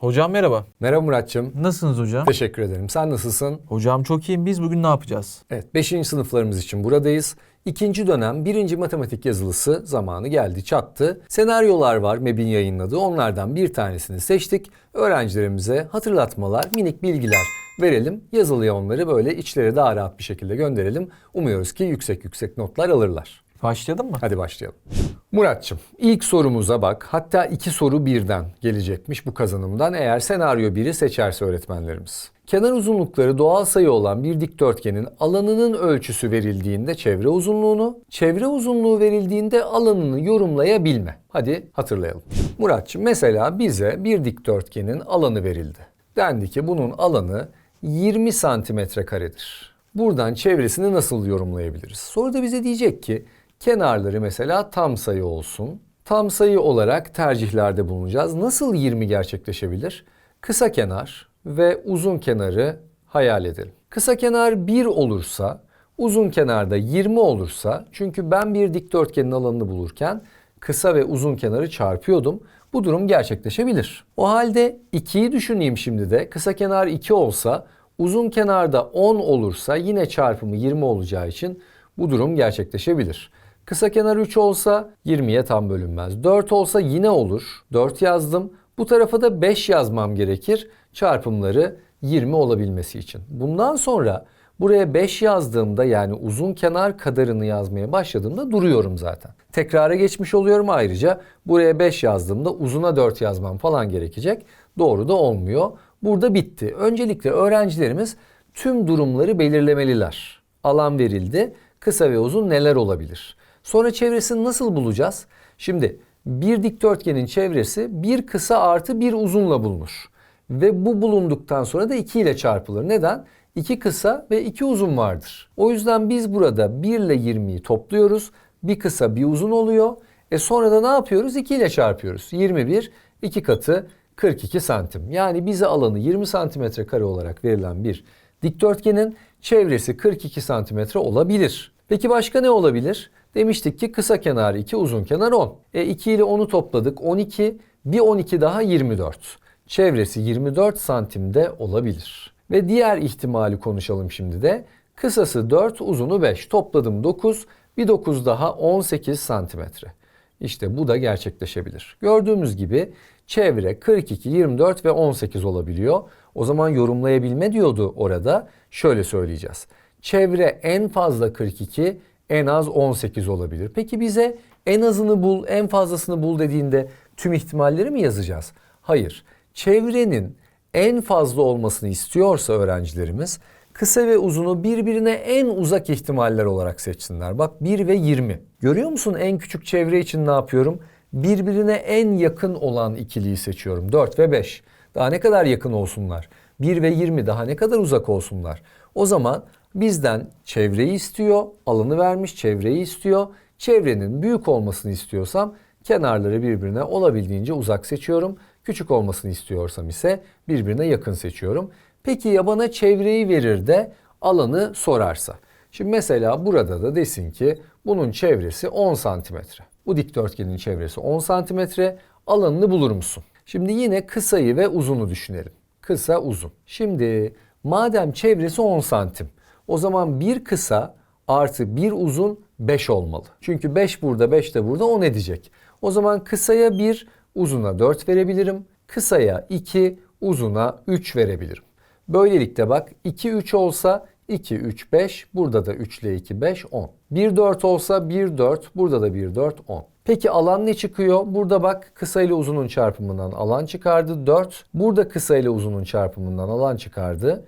Hocam merhaba. Merhaba Muratçım. Nasılsınız hocam? Teşekkür ederim. Sen nasılsın? Hocam çok iyiyim. Biz bugün ne yapacağız? Evet, 5. sınıflarımız için buradayız. İkinci dönem birinci matematik yazılısı zamanı geldi çattı. Senaryolar var MEB'in yayınladığı. Onlardan bir tanesini seçtik. Öğrencilerimize hatırlatmalar, minik bilgiler verelim. Yazılıya onları böyle içleri daha rahat bir şekilde gönderelim. Umuyoruz ki yüksek yüksek notlar alırlar. Başlayalım mı? Hadi başlayalım. Muratçım ilk sorumuza bak. Hatta iki soru birden gelecekmiş bu kazanımdan eğer senaryo biri seçerse öğretmenlerimiz. Kenar uzunlukları doğal sayı olan bir dikdörtgenin alanının ölçüsü verildiğinde çevre uzunluğunu, çevre uzunluğu verildiğinde alanını yorumlayabilme. Hadi hatırlayalım. Muratçım mesela bize bir dikdörtgenin alanı verildi. Dendi ki bunun alanı 20 santimetre karedir. Buradan çevresini nasıl yorumlayabiliriz? Soruda bize diyecek ki kenarları mesela tam sayı olsun. Tam sayı olarak tercihlerde bulunacağız. Nasıl 20 gerçekleşebilir? Kısa kenar ve uzun kenarı hayal edelim. Kısa kenar 1 olursa, uzun kenarda 20 olursa çünkü ben bir dikdörtgenin alanını bulurken kısa ve uzun kenarı çarpıyordum. Bu durum gerçekleşebilir. O halde 2'yi düşüneyim şimdi de. Kısa kenar 2 olsa, uzun kenarda 10 olursa yine çarpımı 20 olacağı için bu durum gerçekleşebilir. Kısa kenar 3 olsa 20'ye tam bölünmez. 4 olsa yine olur. 4 yazdım. Bu tarafa da 5 yazmam gerekir. Çarpımları 20 olabilmesi için. Bundan sonra buraya 5 yazdığımda yani uzun kenar kadarını yazmaya başladığımda duruyorum zaten. Tekrara geçmiş oluyorum ayrıca. Buraya 5 yazdığımda uzuna 4 yazmam falan gerekecek. Doğru da olmuyor. Burada bitti. Öncelikle öğrencilerimiz tüm durumları belirlemeliler. Alan verildi. Kısa ve uzun neler olabilir? Sonra çevresini nasıl bulacağız? Şimdi bir dikdörtgenin çevresi bir kısa artı bir uzunla bulunur. Ve bu bulunduktan sonra da 2 ile çarpılır. Neden? 2 kısa ve 2 uzun vardır. O yüzden biz burada 1 ile 20'yi topluyoruz. Bir kısa bir uzun oluyor. E sonra da ne yapıyoruz? 2 ile çarpıyoruz. 21 2 katı 42 santim. Yani bize alanı 20 santimetre kare olarak verilen bir dikdörtgenin çevresi 42 santimetre olabilir. Peki başka ne olabilir? Demiştik ki kısa kenar 2, uzun kenar 10. E 2 ile 10'u topladık 12, bir 12 daha 24. Çevresi 24 santimde olabilir. Ve diğer ihtimali konuşalım şimdi de. Kısası 4, uzunu 5. Topladım 9, bir 9 daha 18 santimetre. İşte bu da gerçekleşebilir. Gördüğümüz gibi çevre 42, 24 ve 18 olabiliyor. O zaman yorumlayabilme diyordu orada. Şöyle söyleyeceğiz. Çevre en fazla 42, en az 18 olabilir. Peki bize en azını bul, en fazlasını bul dediğinde tüm ihtimalleri mi yazacağız? Hayır. Çevrenin en fazla olmasını istiyorsa öğrencilerimiz kısa ve uzunu birbirine en uzak ihtimaller olarak seçsinler. Bak 1 ve 20. Görüyor musun en küçük çevre için ne yapıyorum? Birbirine en yakın olan ikiliyi seçiyorum. 4 ve 5. Daha ne kadar yakın olsunlar? 1 ve 20 daha ne kadar uzak olsunlar? O zaman bizden çevreyi istiyor, alanı vermiş çevreyi istiyor. Çevrenin büyük olmasını istiyorsam kenarları birbirine olabildiğince uzak seçiyorum. Küçük olmasını istiyorsam ise birbirine yakın seçiyorum. Peki ya bana çevreyi verir de alanı sorarsa? Şimdi mesela burada da desin ki bunun çevresi 10 santimetre. Bu dikdörtgenin çevresi 10 santimetre. Alanını bulur musun? Şimdi yine kısayı ve uzunu düşünelim. Kısa uzun. Şimdi madem çevresi 10 santim o zaman bir kısa artı bir uzun 5 olmalı. Çünkü 5 burada 5 de burada 10 edecek. O zaman kısaya 1 uzuna 4 verebilirim. Kısaya 2 uzuna 3 verebilirim. Böylelikle bak 2 3 olsa 2 3 5 burada da 3 ile 2 5 10. 1 4 olsa 1 4 burada da 1 4 10. Peki alan ne çıkıyor? Burada bak kısa ile uzunun çarpımından alan çıkardı 4. Burada kısa ile uzunun çarpımından alan çıkardı.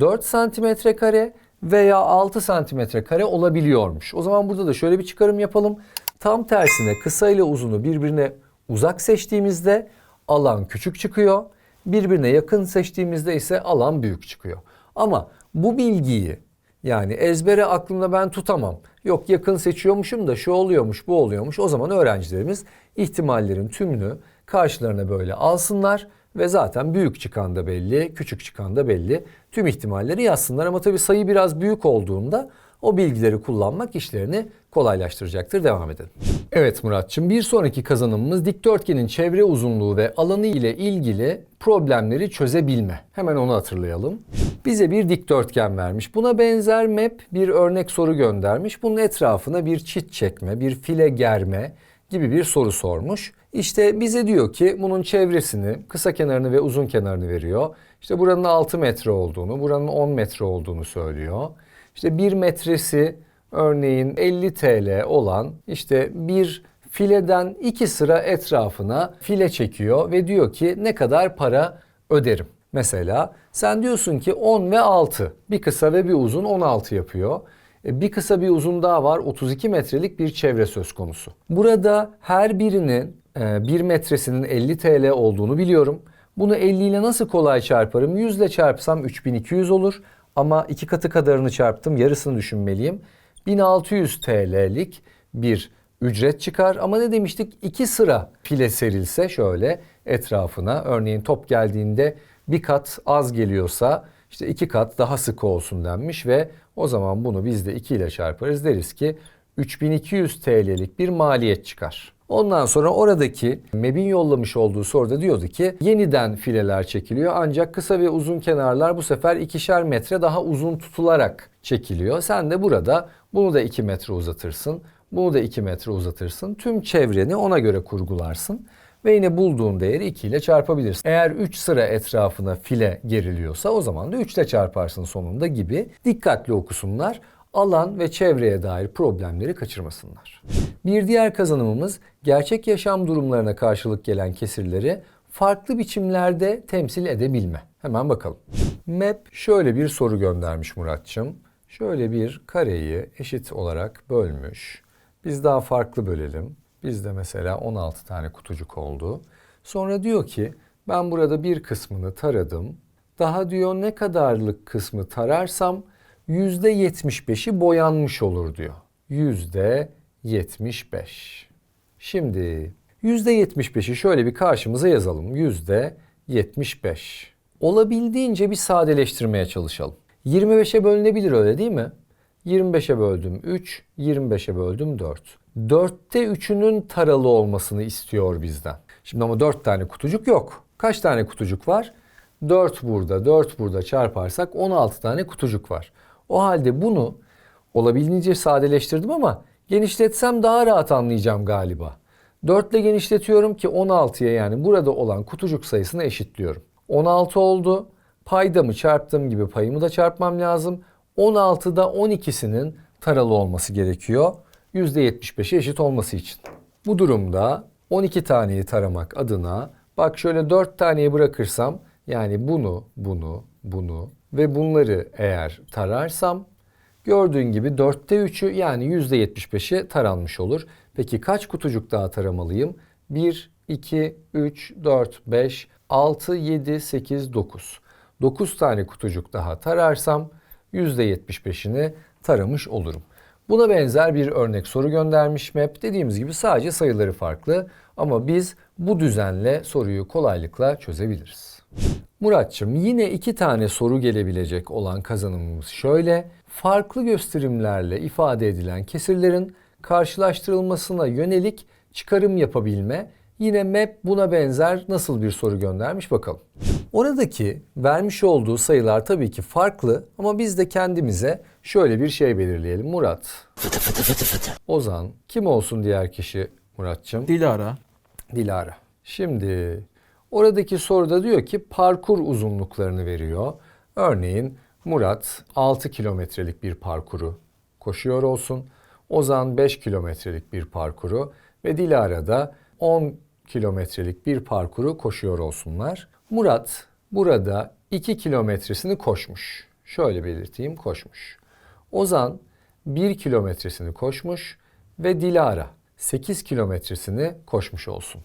4 santimetre kare veya 6 santimetre kare olabiliyormuş. O zaman burada da şöyle bir çıkarım yapalım. Tam tersine kısa ile uzunu birbirine uzak seçtiğimizde alan küçük çıkıyor. Birbirine yakın seçtiğimizde ise alan büyük çıkıyor. Ama bu bilgiyi yani ezbere aklımda ben tutamam. Yok yakın seçiyormuşum da şu oluyormuş bu oluyormuş. O zaman öğrencilerimiz ihtimallerin tümünü karşılarına böyle alsınlar ve zaten büyük çıkan da belli, küçük çıkan da belli. Tüm ihtimalleri yazsınlar ama tabii sayı biraz büyük olduğunda O bilgileri kullanmak işlerini kolaylaştıracaktır. Devam edelim. Evet Muratçım bir sonraki kazanımımız dikdörtgenin çevre uzunluğu ve alanı ile ilgili problemleri çözebilme. Hemen onu hatırlayalım. Bize bir dikdörtgen vermiş. Buna benzer map bir örnek soru göndermiş. Bunun etrafına bir çit çekme, bir file germe gibi bir soru sormuş. İşte bize diyor ki bunun çevresini, kısa kenarını ve uzun kenarını veriyor. İşte buranın 6 metre olduğunu, buranın 10 metre olduğunu söylüyor. İşte 1 metresi örneğin 50 TL olan işte bir fileden iki sıra etrafına file çekiyor ve diyor ki ne kadar para öderim. Mesela sen diyorsun ki 10 ve 6 bir kısa ve bir uzun 16 yapıyor. E, Bir kısa bir uzun daha var 32 metrelik bir çevre söz konusu. Burada her birinin 1 metresinin 50 TL olduğunu biliyorum. Bunu 50 ile nasıl kolay çarparım? 100 ile çarpsam 3200 olur. Ama iki katı kadarını çarptım yarısını düşünmeliyim. 1600 TL'lik bir ücret çıkar. Ama ne demiştik? İki sıra file serilse şöyle etrafına. Örneğin top geldiğinde bir kat az geliyorsa işte iki kat daha sıkı olsun denmiş ve o zaman bunu biz de 2 ile çarparız deriz ki 3200 TL'lik bir maliyet çıkar. Ondan sonra oradaki MEB'in yollamış olduğu soruda diyordu ki yeniden fileler çekiliyor ancak kısa ve uzun kenarlar bu sefer ikişer metre daha uzun tutularak çekiliyor. Sen de burada bunu da 2 metre uzatırsın, bunu da 2 metre uzatırsın. Tüm çevreni ona göre kurgularsın ve yine bulduğun değeri 2 ile çarpabilirsin. Eğer 3 sıra etrafına file geriliyorsa o zaman da 3 ile çarparsın sonunda gibi dikkatli okusunlar alan ve çevreye dair problemleri kaçırmasınlar. Bir diğer kazanımımız gerçek yaşam durumlarına karşılık gelen kesirleri farklı biçimlerde temsil edebilme. Hemen bakalım. Map şöyle bir soru göndermiş Muratçım. Şöyle bir kareyi eşit olarak bölmüş. Biz daha farklı bölelim. Bizde mesela 16 tane kutucuk oldu. Sonra diyor ki ben burada bir kısmını taradım. Daha diyor ne kadarlık kısmı tararsam %75'i boyanmış olur diyor. %75. Şimdi %75'i şöyle bir karşımıza yazalım. %75. Olabildiğince bir sadeleştirmeye çalışalım. 25'e bölünebilir öyle değil mi? 25'e böldüm 3, 25'e böldüm 4. 4'te 3'ünün taralı olmasını istiyor bizden. Şimdi ama 4 tane kutucuk yok. Kaç tane kutucuk var? 4 burada, 4 burada çarparsak 16 tane kutucuk var. O halde bunu olabildiğince sadeleştirdim ama genişletsem daha rahat anlayacağım galiba. 4 ile genişletiyorum ki 16'ya yani burada olan kutucuk sayısını eşitliyorum. 16 oldu. Paydamı çarptığım gibi payımı da çarpmam lazım. 16'da 12'sinin taralı olması gerekiyor. %75'e eşit olması için. Bu durumda 12 taneyi taramak adına bak şöyle 4 taneyi bırakırsam yani bunu, bunu, bunu ve bunları eğer tararsam gördüğün gibi 4'te 3'ü yani %75'i taranmış olur. Peki kaç kutucuk daha taramalıyım? 1, 2, 3, 4, 5, 6, 7, 8, 9. 9 tane kutucuk daha tararsam %75'ini taramış olurum. Buna benzer bir örnek soru göndermiş MAP. Dediğimiz gibi sadece sayıları farklı ama biz bu düzenle soruyu kolaylıkla çözebiliriz. Muratçım yine iki tane soru gelebilecek olan kazanımımız şöyle. Farklı gösterimlerle ifade edilen kesirlerin karşılaştırılmasına yönelik çıkarım yapabilme. Yine MAP buna benzer nasıl bir soru göndermiş bakalım. Oradaki vermiş olduğu sayılar tabii ki farklı ama biz de kendimize şöyle bir şey belirleyelim. Murat, Ozan, kim olsun diğer kişi Muratçım? Dilara. Dilara. Şimdi oradaki soruda diyor ki parkur uzunluklarını veriyor. Örneğin Murat 6 kilometrelik bir parkuru koşuyor olsun. Ozan 5 kilometrelik bir parkuru ve Dilara da 10 kilometrelik bir parkuru koşuyor olsunlar. Murat burada 2 kilometresini koşmuş. Şöyle belirteyim koşmuş. Ozan 1 kilometresini koşmuş ve Dilara 8 kilometresini koşmuş olsun.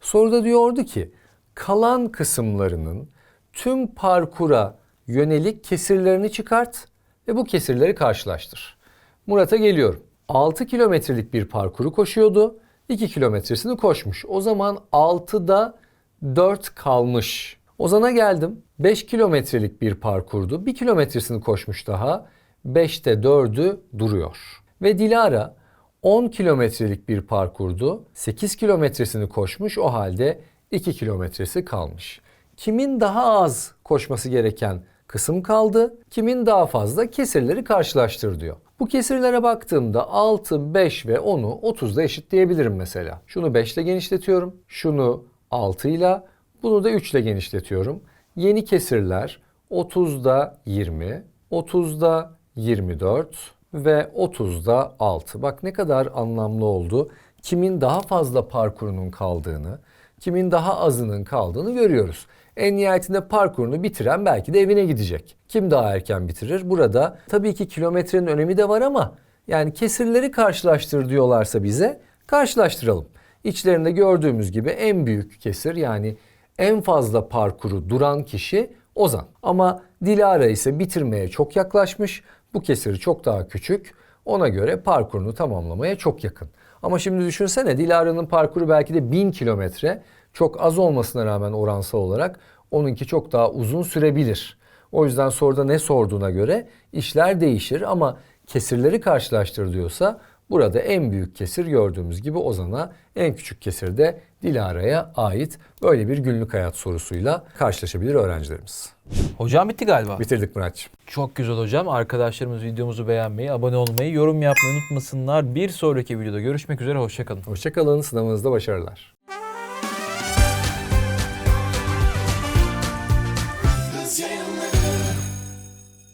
Soruda diyordu ki kalan kısımlarının tüm parkura yönelik kesirlerini çıkart ve bu kesirleri karşılaştır. Murat'a geliyorum. 6 kilometrelik bir parkuru koşuyordu. 2 kilometresini koşmuş. O zaman 6'da 4 kalmış. Ozan'a geldim. 5 kilometrelik bir parkurdu. 1 kilometresini koşmuş daha. 5'te 4'ü duruyor. Ve Dilara 10 kilometrelik bir parkurdu. 8 kilometresini koşmuş o halde 2 kilometresi kalmış. Kimin daha az koşması gereken kısım kaldı, kimin daha fazla kesirleri karşılaştır diyor. Bu kesirlere baktığımda 6, 5 ve 10'u 30'da eşitleyebilirim mesela. Şunu 5 ile genişletiyorum, şunu 6 ile, bunu da 3 ile genişletiyorum. Yeni kesirler 30'da 20, 30'da 24 ve 30'da 6. Bak ne kadar anlamlı oldu. Kimin daha fazla parkurunun kaldığını, kimin daha azının kaldığını görüyoruz. En nihayetinde parkurunu bitiren belki de evine gidecek. Kim daha erken bitirir? Burada tabii ki kilometrenin önemi de var ama yani kesirleri karşılaştır diyorlarsa bize karşılaştıralım. İçlerinde gördüğümüz gibi en büyük kesir yani en fazla parkuru duran kişi Ozan. Ama Dilara ise bitirmeye çok yaklaşmış. Bu kesiri çok daha küçük. Ona göre parkurunu tamamlamaya çok yakın. Ama şimdi düşünsene Dilara'nın parkuru belki de 1000 kilometre. Çok az olmasına rağmen oransal olarak onunki çok daha uzun sürebilir. O yüzden soruda ne sorduğuna göre işler değişir ama kesirleri karşılaştır diyorsa burada en büyük kesir gördüğümüz gibi Ozan'a, en küçük kesir de Dilara'ya ait böyle bir günlük hayat sorusuyla karşılaşabilir öğrencilerimiz. Hocam bitti galiba. Bitirdik Muratçım. Çok güzel hocam. Arkadaşlarımız videomuzu beğenmeyi, abone olmayı, yorum yapmayı unutmasınlar. Bir sonraki videoda görüşmek üzere. Hoşçakalın. Hoşçakalın, sınavınızda başarılar.